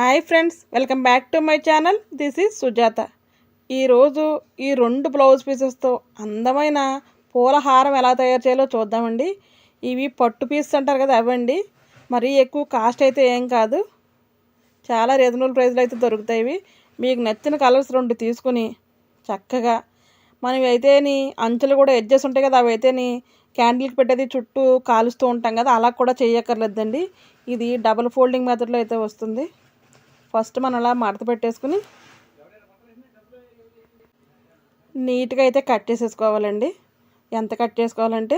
Hi friends welcome back to my channel. This is Sujatha. ఈరోజు ఈ రెండు blouse పీసెస్తో అందమైన పూల హారం ఎలా తయారు చేయాలో చూద్దామండి. ఇవి పట్టు పీసెస్ అంటారు కదా అవండి. మరీ ఎక్కువ కాస్ట్ అయితే ఏం కాదు. చాలా రీజనబుల్ ప్రైస్లో అయితే దొరుకుతాయి ఇవి. మీకు నచ్చిన కలర్స్ రెండు తీసుకుని చక్కగా మనం అయితేని అంచులు కూడా ఎడ్జెస్ ఉంటాయి కదా అవి అయితేని క్యాండిల్కి పెట్టేది చుట్టూ కాలుస్తూ ఉంటాం కదా అలా కూడా చేయక్కర్లేదండి. ఇది డబుల్ ఫోల్డింగ్ మెథడ్లో అయితే వస్తుంది. ఫస్ట్ మనం అలా మడత పెట్టేసుకుని నీట్గా అయితే కట్ చేసేసుకోవాలండి. ఎంత కట్ చేసుకోవాలంటే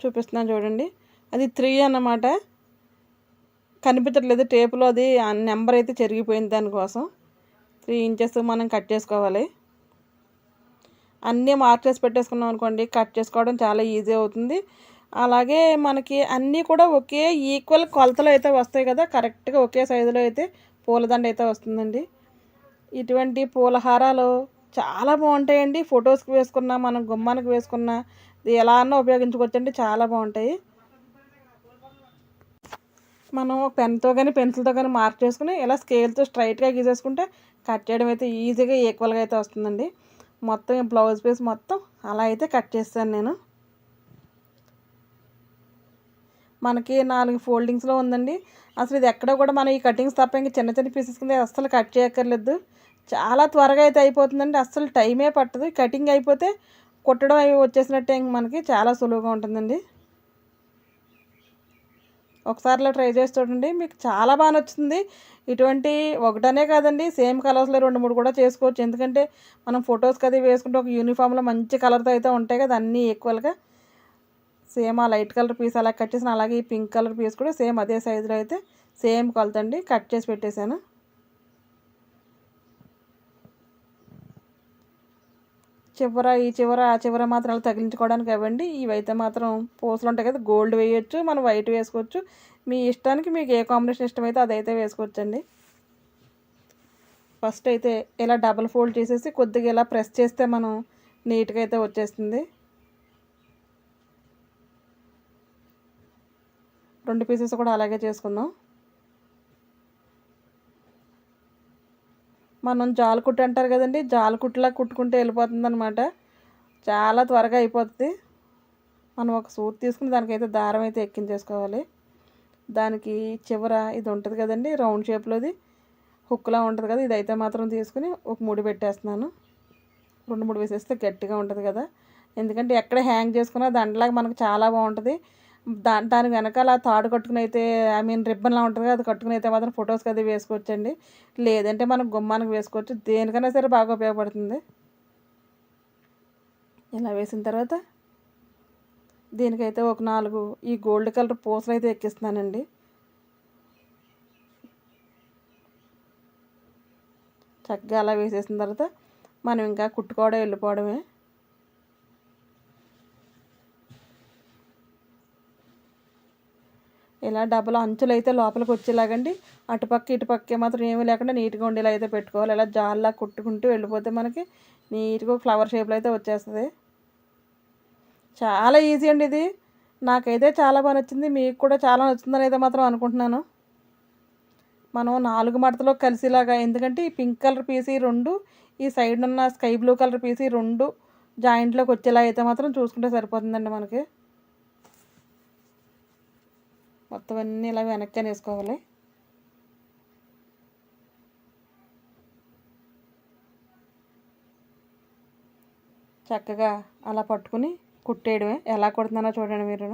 చూపిస్తున్నాను చూడండి. అది త్రీ అన్నమాట. కనిపించట్లేదు టేపులో అది నెంబర్ అయితే చెరిగిపోయింది దానికోసం. త్రీ ఇంచెస్ మనం కట్ చేసుకోవాలి. అన్నీ మార్క్ చేసి పెట్టేసుకున్నాం అనుకోండి కట్ చేసుకోవడం చాలా ఈజీ అవుతుంది. అలాగే మనకి అన్నీ కూడా ఒకే ఈక్వల్ కొలతలు అయితే వస్తాయి కదా. కరెక్ట్గా ఒకే సైజులో అయితే పూలదండ అయితే వస్తుందండి. ఇటువంటి పూలహారాలు చాలా బాగుంటాయండి. ఫొటోస్కి వేసుకున్నా మనం గుమ్మానికి వేసుకున్నా ఇది ఎలా అన్నా ఉపయోగించుకోవచ్చండి. చాలా బాగుంటాయి. మనం పెన్తో కానీ పెన్సిల్తో కానీ మార్క్ చేసుకుని ఇలా స్కేల్తో స్ట్రైట్గా గీసేసుకుంటే కట్ చేయడం అయితే ఈజీగా ఈక్వల్గా అయితే వస్తుందండి. మొత్తం బ్లౌజ్ పీస్ మొత్తం అలా అయితే కట్ చేస్తాను నేను. మనకి నాలుగు ఫోల్డింగ్స్లో ఉందండి. అసలు ఇది ఎక్కడ కూడా మనం ఈ కటింగ్స్ తప్ప ఇంకా చిన్న చిన్న పీసెస్ కింద అస్సలు కట్ చేయక్కర్లేదు. చాలా త్వరగా అయితే అయిపోతుందండి. అస్సలు టైమే పట్టదు. కటింగ్ అయిపోతే కుట్టడం అవి వచ్చేసినట్టే ఇంక మనకి చాలా సులువుగా ఉంటుందండి. ఒకసారిలో ట్రై చేసి చూడండి. మీకు చాలా బాగా నచ్చుతుంది. ఇటువంటి ఒకటనే కాదండి. సేమ్ కలర్స్లో రెండు మూడు కూడా చేసుకోవచ్చు. ఎందుకంటే మనం ఫొటోస్కి అది వేసుకుంటే ఒక యూనిఫామ్లో మంచి కలర్తో అయితే ఉంటాయి కదా అన్నీ ఈక్వల్గా. సేమ్ ఆ లైట్ కలర్ పీస్ అలా కట్ చేసిన అలాగే ఈ పింక్ కలర్ పీస్ కూడా సేమ్ అదే సైజులో అయితే సేమ్ కొలతండి కట్ చేసి పెట్టేశాను. చివర ఈ చివర ఆ చివర మాత్రం అలా తగిలించుకోవడానికి ఇవ్వండి ఇవైతే మాత్రం పూసలు ఉంటాయి కదా గోల్డ్ వేయచ్చు మనం వైట్ వేసుకోవచ్చు. మీ ఇష్టానికి మీకు ఏ కాంబినేషన్ ఇష్టమైతే అదైతే వేసుకోవచ్చండి. ఫస్ట్ అయితే ఇలా డబల్ ఫోల్డ్ చేసేసి కొద్దిగా ఇలా ప్రెస్ చేస్తే మనం నీట్గా అయితే వచ్చేస్తుంది. రెండు పీసెస్ కూడా అలాగే చేసుకుందాం. మనం జాలకుట్టు అంటారు కదండి జాలకుట్టులా కుట్టుకుంటే వెళ్ళిపోతుంది అనమాట చాలా త్వరగా అయిపోతుంది. మనం ఒక సూట్ తీసుకుని దానికైతే దారం అయితే ఎక్కించేసుకోవాలి. దానికి చివర ఇది ఉంటుంది కదండి రౌండ్ షేప్లోది. హుక్లా ఉంటుంది కదా ఇదైతే మాత్రం తీసుకుని ఒక ముడి పెట్టేస్తున్నాను. రెండు మూడు వేసేస్తే గట్టిగా ఉంటుంది కదా. ఎందుకంటే ఎక్కడ హ్యాంగ్ చేసుకున్నా దండలాగా మనకు చాలా బాగుంటుంది. దాని దాని వెనకాల తాడు కట్టుకుని అయితే ఐ మీన్ రిబ్బన్లా ఉంటుంది అది కట్టుకుని అయితే మాత్రం ఫొటోస్కి అది వేసుకోవచ్చండి. లేదంటే మనం గుమ్మానికి వేసుకోవచ్చు. దేనికైనా సరే బాగా ఉపయోగపడుతుంది. ఇలా వేసిన తర్వాత దీనికైతే ఒక నాలుగు ఈ గోల్డ్ కలర్ పూసలు అయితే ఎక్కిస్తున్నానండి. చక్కగా అలా వేసేసిన తర్వాత మనం ఇంకా కుట్టుకోవడం వెళ్ళిపోవడమే. ఇలా డబ్బులు అంచులు అయితే లోపలికి వచ్చేలాగండి. అటుపక్క ఇటుపక్క మాత్రం ఏమీ లేకుండా నీట్గా ఉండేలా అయితే పెట్టుకోవాలి. ఇలా జాల్లా కుట్టుకుంటూ వెళ్ళిపోతే మనకి నీట్గా ఫ్లవర్ షేప్లో అయితే వచ్చేస్తుంది. చాలా ఈజీ అండి ఇది. నాకైతే చాలా బాగా నచ్చింది. మీకు కూడా చాలా నచ్చిందని అయితే మాత్రం అనుకుంటున్నాను. మనం నాలుగు మడతలో కలిసిలాగా ఎందుకంటే ఈ పింక్ కలర్ పీసీ రెండు ఈ సైడ్ ఉన్న స్కై బ్లూ కలర్ పీసీ రెండు జాయింట్లోకి వచ్చేలా అయితే మాత్రం చూసుకుంటే సరిపోతుందండి మనకి. మొత్తం అన్నీ ఇలా వెనక్కి వేసుకోవాలి. చక్కగా అలా పట్టుకుని కుట్టేయడమే. ఎలా కుడుతున్నానో చూడండి మీరు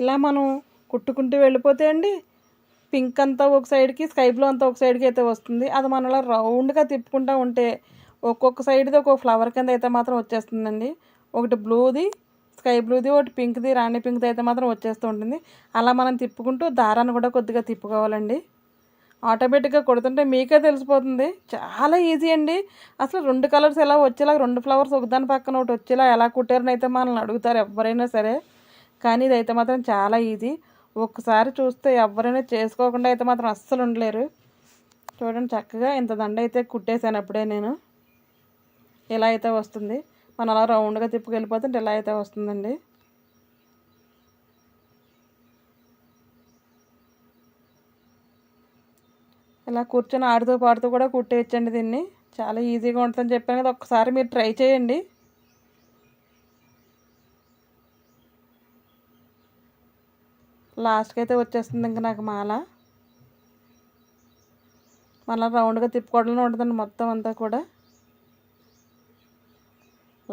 ఇలా మనం కుట్టుకుంటూ వెళ్ళిపోతే అండి పింక్ అంతా ఒక సైడ్కి స్కై బ్లూ అంతా ఒక సైడ్కి అయితే వస్తుంది. అది మనం అలా రౌండ్గా తిప్పుకుంటూ ఉంటే ఒక్కొక్క సైడ్ది ఒక్కొక్క ఫ్లవర్ కింద అయితే మాత్రం వచ్చేస్తుందండి. ఒకటి బ్లూది స్కై బ్లూది ఒకటి పింక్ది రాణి పింక్ది అయితే మాత్రం వచ్చేస్తూ ఉంటుంది. అలా మనం తిప్పుకుంటూ దారాన్ని కూడా కొద్దిగా తిప్పుకోవాలండి. ఆటోమేటిక్గా కొడుతుంటే మీకే తెలిసిపోతుంది. చాలా ఈజీ అండి. అసలు రెండు కలర్స్ ఎలా వచ్చేలా రెండు ఫ్లవర్స్ ఒకదాని పక్కన ఒకటి వచ్చేలా ఎలా కుట్టారని అయితే మనల్ని అడుగుతారు ఎవరైనా సరే. కానీ ఇదైతే మాత్రం చాలా ఈజీ. ఒక్కసారి చూస్తే ఎవరైనా చేసుకోకుండా అయితే మాత్రం అస్సలు ఉండలేరు. చూడండి చక్కగా ఇంత దండ అయితే కుట్టేశాను అప్పుడే నేను. ఇలా అయితే వస్తుంది. మనం అలా రౌండ్గా తిప్పుకెళ్ళిపోతుంటే ఇలా అయితే వస్తుందండి. ఇలా కూర్చొని ఆడుతూ పాడుతూ కూడా కుట్టేయచ్చండి దీన్ని. చాలా ఈజీగా ఉంటుందని చెప్పాను కదా ఒక్కసారి మీరు ట్రై చేయండి. లాస్ట్కి అయితే వచ్చేస్తుంది ఇంకా నాకు మాల. మళ్ళీ రౌండ్గా తిప్పుకోవడంలో ఉంటుందండి మొత్తం అంతా కూడా.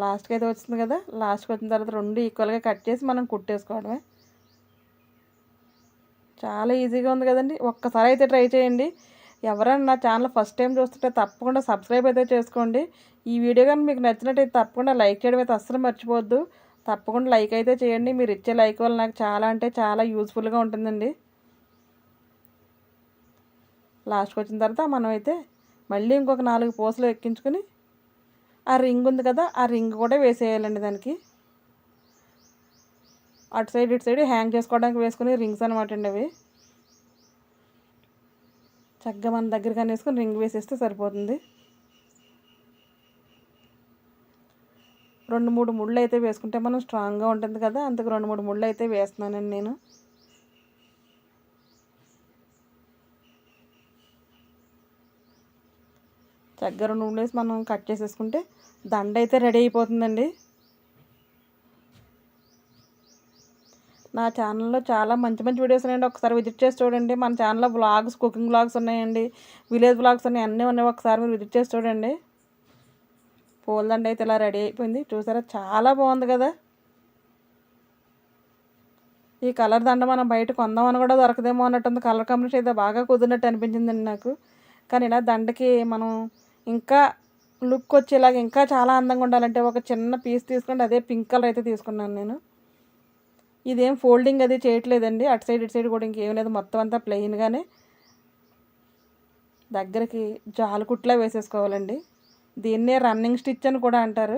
లాస్ట్కి అయితే వచ్చింది కదా లాస్ట్కి వచ్చిన తర్వాత రెండు ఈక్వల్గా కట్ చేసి మనం కుట్టేసుకోవడమే. చాలా ఈజీగా ఉంది కదండి. ఒక్కసారి అయితే ట్రై చేయండి. ఎవరైనా నా ఛానల్ ఫస్ట్ టైం చూస్తుంటే తప్పకుండా సబ్స్క్రైబ్ అయితే చేసుకోండి. ఈ వీడియో కానీ మీకు నచ్చినట్టయితే తప్పకుండా లైక్ చేయడం అయితే అస్సలు మర్చిపోవద్దు. తప్పకుండా లైక్ అయితే చేయండి. మీరు ఇచ్చే లైక్ వల్ల నాకు చాలా అంటే చాలా యూజ్ఫుల్గా ఉంటుందండి. లాస్ట్కి వచ్చిన తర్వాత మనం అయితే మళ్ళీ ఇంకొక నాలుగు పూసలు ఎక్కించుకొని ఆ రింగ్ ఉంది కదా ఆ రింగ్ కూడా వేసేయాలండి దానికి. అటు సైడ్ ఇటు సైడ్ హ్యాంగ్ చేసుకోవడానికి వేసుకుని రింగ్స్ అనమాట అండి అవి. చక్కగా మన దగ్గర వేసుకొని రింగ్ వేసేస్తే సరిపోతుంది. రెండు మూడు ముళ్ళు అయితే వేసుకుంటే మనం స్ట్రాంగ్గా ఉంటుంది కదా అందుకు రెండు మూడు ముళ్ళు అయితే వేస్తున్నానండి నేను. చక్కగా రెండు ముళ్ళు వేసి మనం కట్ చేసేసుకుంటే దండ అయితే రెడీ అయిపోతుందండి. నా ఛానల్లో చాలా మంచి మంచి వీడియోస్ ఉన్నాయండి. ఒకసారి విజిట్ చేసి చూడండి. మన ఛానల్లో బ్లాగ్స్ కుకింగ్ బ్లాగ్స్ ఉన్నాయండి. విలేజ్ బ్లాగ్స్ ఉన్నాయి. అన్నీ ఉన్నాయి. ఒకసారి మీరు విజిట్ చేసి చూడండి. పూలదండ అయితే ఇలా రెడీ అయిపోయింది. చూసారా? చాలా బాగుంది కదా? ఈ కలర్ దండ మనం బయట కొందామని కూడా దొరకదేమో అన్నట్టుంది. కలర్ కాంబినేషన్ అయితే బాగా కుదిరినట్టు అనిపించిందండి నాకు. కానీ ఇలా దండకి మనం ఇంకా లుక్ వచ్చేలాగా ఇంకా చాలా అందంగా ఉండాలంటే ఒక చిన్న పీస్ తీసుకుంటే అదే పింక్ కలర్ అయితే తీసుకున్నాను నేను. ఇదేం ఫోల్డింగ్ అది చేయట్లేదండి. అటు సైడ్ ఇటు సైడ్ కూడా ఇంకేం లేదు. మొత్తం అంతా ప్లెయిన్గానే దగ్గరికి జాలు కుట్లా వేసేసుకోవాలండి. దీన్నే రన్నింగ్ స్టిచ్ అని కూడా అంటారు.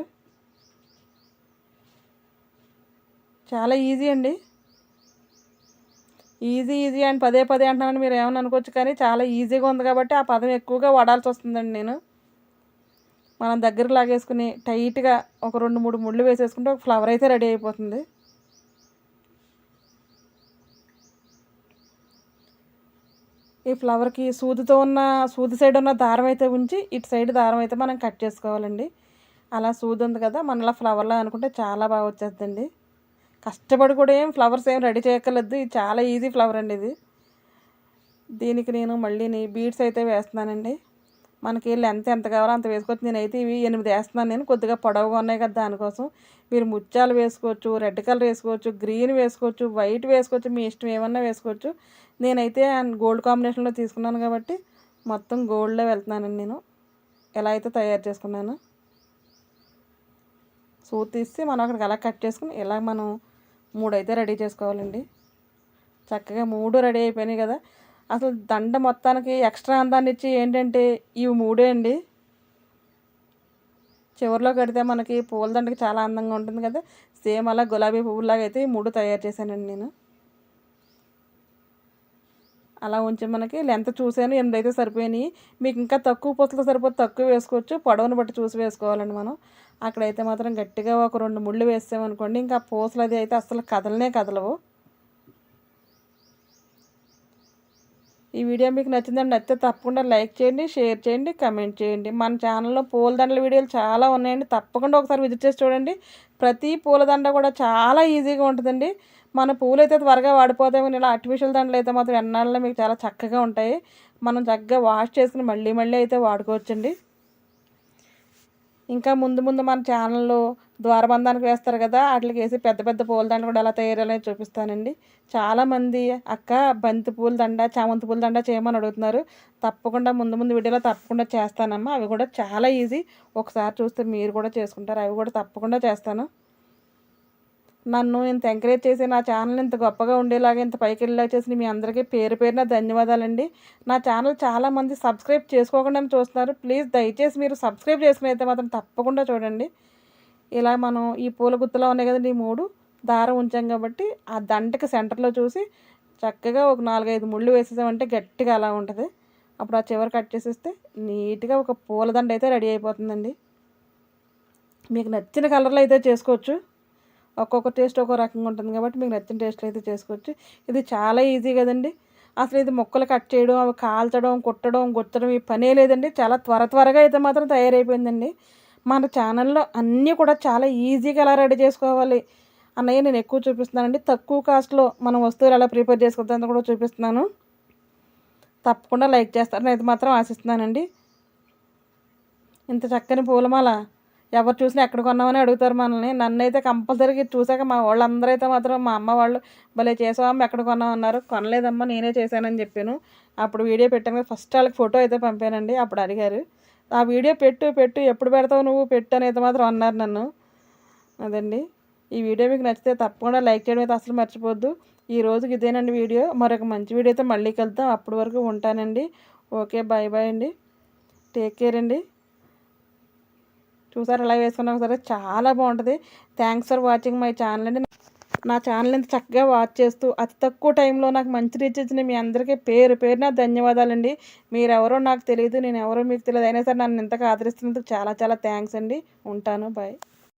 చాలా ఈజీ అండి. ఈజీ ఈజీ అని పదే పదే అంటున్నాను మీరు ఏమని అనుకోవచ్చు కానీ చాలా ఈజీగా ఉంది కాబట్టి ఆ పదం ఎక్కువగా వాడాల్సి వస్తుందండి నేను. మనం దగ్గర లాగేసుకుని టైట్గా ఒక రెండు మూడు ముళ్ళు వేసేసుకుంటే ఒక ఫ్లవర్ అయితే రెడీ అయిపోతుంది. ఈ ఫ్లవర్కి సూదితో ఉన్న సూది సైడ్ ఉన్న దారం అయితే ఉంచి ఇటు సైడ్ దారం అయితే మనం కట్ చేసుకోవాలండి. అలా సూది ఉంది కదా మనలా ఫ్లవర్లా అనుకుంటే చాలా బాగా వచ్చేస్తుందండి. కష్టపడి కూడా ఏం ఫ్లవర్స్ ఏం రెడీ చేయక్కర్లేదు. ఇది చాలా ఈజీ ఫ్లవర్ అండి ఇది. దీనికి నేను మళ్ళీ బీడ్స్ అయితే వేస్తున్నానండి. మనకి లెంత్ ఎంత కావాలో అంత వేసుకోవచ్చు. నేనైతే ఇవి ఎనిమిది వేస్తున్నాను నేను. కొద్దిగా పొడవుగా ఉన్నాయి కదా దానికోసం. మీరు ముత్యాలు వేసుకోవచ్చు రెడ్ కలర్ వేసుకోవచ్చు గ్రీన్ వేసుకోవచ్చు వైట్ వేసుకోవచ్చు మీ ఇష్టం ఏమన్నా వేసుకోవచ్చు. నేనైతే గోల్డ్ కాంబినేషన్లో తీసుకున్నాను కాబట్టి మొత్తం గోల్డ్లో వెళ్తున్నానండి నేను. ఎలా అయితే తయారు చేసుకున్నాను. సూత్ తీసి మనం అక్కడికి అలా కట్ చేసుకుని ఇలా మనం మూడు అయితే రెడీ చేసుకోవాలండి. చక్కగా మూడు రెడీ అయిపోయినాయి కదా. అసలు దండ మొత్తానికి ఎక్స్ట్రా అందాన్ని ఇచ్చి ఏంటంటే ఇవి మూడే అండి. చివరిలో కడితే మనకి పూల దండకి చాలా అందంగా ఉంటుంది కదా. సేమ్ అలా గులాబీ పువ్వులాగా అయితే ఈ మూడు తయారు చేశానండి నేను. అలా ఉంచి మనకి లెంత్ చూసాను ఎనిమిది అయితే సరిపోయినాయి. మీకు ఇంకా తక్కువ పూసలు సరిపోతే తక్కువ వేసుకోవచ్చు. పొడవును బట్టి చూసి వేసుకోవాలండి మనం. అక్కడైతే మాత్రం గట్టిగా ఒక రెండు ముళ్ళు వేసామనుకోండి ఇంకా పూసలు అది అయితే అసలు కదలనే కదలవు. ఈ వీడియో మీకు నచ్చిందని నచ్చితే తప్పకుండా లైక్ చేయండి షేర్ చేయండి కమెంట్ చేయండి. మన ఛానల్లో పూలదండల వీడియోలు చాలా ఉన్నాయండి. తప్పకుండా ఒకసారి విజిట్ చేసి చూడండి. ప్రతి పూలదండ కూడా చాలా ఈజీగా ఉంటుందండి. మన పూలు అయితే త్వరగా వాడిపోతాయి ఇలా ఆర్టిఫిషియల్ దండలు అయితే మాత్రం ఎన్నాళ్ళలో మీకు చాలా చక్కగా ఉంటాయి. మనం చక్కగా వాష్ చేసుకుని మళ్ళీ మళ్ళీ అయితే వాడుకోవచ్చండి. ఇంకా ముందు ముందు మన ఛానల్లో ద్వారబంధానికి వేస్తారు కదా వాటికి వేసి పెద్ద పెద్ద పూల దండ కూడా ఎలా తయారనేది చూపిస్తానండి. చాలామంది అక్క బంతి పూలదండ చామంతి పూల దండ చేయమని అడుగుతున్నారు. తప్పకుండా ముందు ముందు వీడియోలో తప్పకుండా చేస్తానమ్మా. అవి కూడా చాలా ఈజీ. ఒకసారి చూస్తే మీరు కూడా చేసుకుంటారు. అవి కూడా తప్పకుండా చేస్తాను. నన్ను ఇంత ఎంకరేజ్ చేసి నా ఛానల్ ఇంత గొప్పగా ఉండేలాగా ఇంత పైకి వెళ్ళేలా చేసిన మీ అందరికీ పేరు పేరున ధన్యవాదాలండి. నా ఛానల్ చాలామంది సబ్స్క్రైబ్ చేసుకోకుండా చూస్తున్నారు. ప్లీజ్ దయచేసి మీరు సబ్స్క్రైబ్ చేసుకుని అయితే మాత్రం తప్పకుండా చూడండి. ఇలా మనం ఈ పూల గుత్తులో ఉన్నాయి కదండి ఈ మూడు దారం ఉంచాం కాబట్టి ఆ దండకి సెంటర్లో చూసి చక్కగా ఒక నాలుగైదు ముళ్ళు వేసేసామంటే గట్టిగా అలా ఉంటుంది. అప్పుడు ఆ చివరి కట్ చేసేస్తే నీట్గా ఒక పూలదండ అయితే రెడీ అయిపోతుందండి. మీకు నచ్చిన కలర్లో అయితే చేసుకోవచ్చు. ఒక్కొక్క టేస్ట్ ఒక్కో రకంగా ఉంటుంది కాబట్టి మీకు నచ్చిన టేస్ట్లో అయితే చేసుకోవచ్చు. ఇది చాలా ఈజీ కదండి. అసలు ఇది ముక్కలు కట్ చేయడం అవి కాల్చడం కుట్టడం గుచ్చడం ఈ పనే లేదండి. చాలా త్వర త్వరగా అయితే మాత్రం తయారైపోయిందండి. మన ఛానల్లో అన్నీ కూడా చాలా ఈజీగా ఎలా రెడీ చేసుకోవాలి అన్నయ్య నేను ఎక్కువ చూపిస్తున్నానండి. తక్కువ కాస్ట్లో మనం వస్తువులు ఎలా ప్రిపేర్ చేసుకోవద్దని కూడా చూపిస్తున్నాను. తప్పకుండా లైక్ చేస్తారని అయితే మాత్రం ఆశిస్తున్నానండి. ఇంత చక్కని పూలమాల ఎవరు చూసినా ఎక్కడ కొన్నామని అడుగుతారు మనల్ని. నన్ను అయితే కంపల్సరీగా చూసాక మా వాళ్ళందరూ అయితే మాత్రం మా అమ్మ వాళ్ళు భలే చేసావమ్మ ఎక్కడ కొన్నామన్నారు కొనలేదమ్మా నేనే చేశానని చెప్పాను. అప్పుడు వీడియో పెట్టాను ఫస్ట్ వాళ్ళకి ఫోటో అయితే పంపానండి. అప్పుడు అడిగారు. ఆ వీడియో పెట్టు పెట్టు ఎప్పుడు పెడతావు నువ్వు? పెట్టు అనేది మాత్రం అన్నారు నన్ను. అదండి. ఈ వీడియో మీకు నచ్చితే తప్పకుండా లైక్ చేయడం అయితే అసలు మర్చిపోద్దు. ఈ రోజుకి ఇదేనండి వీడియో. మరొక మంచి వీడియో అయితే మళ్ళీ కలుద్దాం. అప్పటి వరకు ఉంటానండి. ఓకే బాయ్ బాయ్ అండి. టేక్ కేర్ అండి. చూసారు ఎలా వేసుకున్నాం సరే చాలా బాగుంటుంది. Thanks for watching my channel అండి. నా ఛానల్ ఇంత చక్కగా వాచ్ చేస్తూ అతి తక్కువ టైంలో నాకు మంచి రీచ్ ఇచ్చిన మీ అందరికీ పేరు పేరున ధన్యవాదాలండి. మీరెవరో నాకు తెలియదు నేను ఎవరో మీకు తెలియదు అయినా సరే నన్ను ఇంతగా ఆదరిస్తున్నందుకు చాలా చాలా థ్యాంక్స్ అండి. ఉంటాను. బాయ్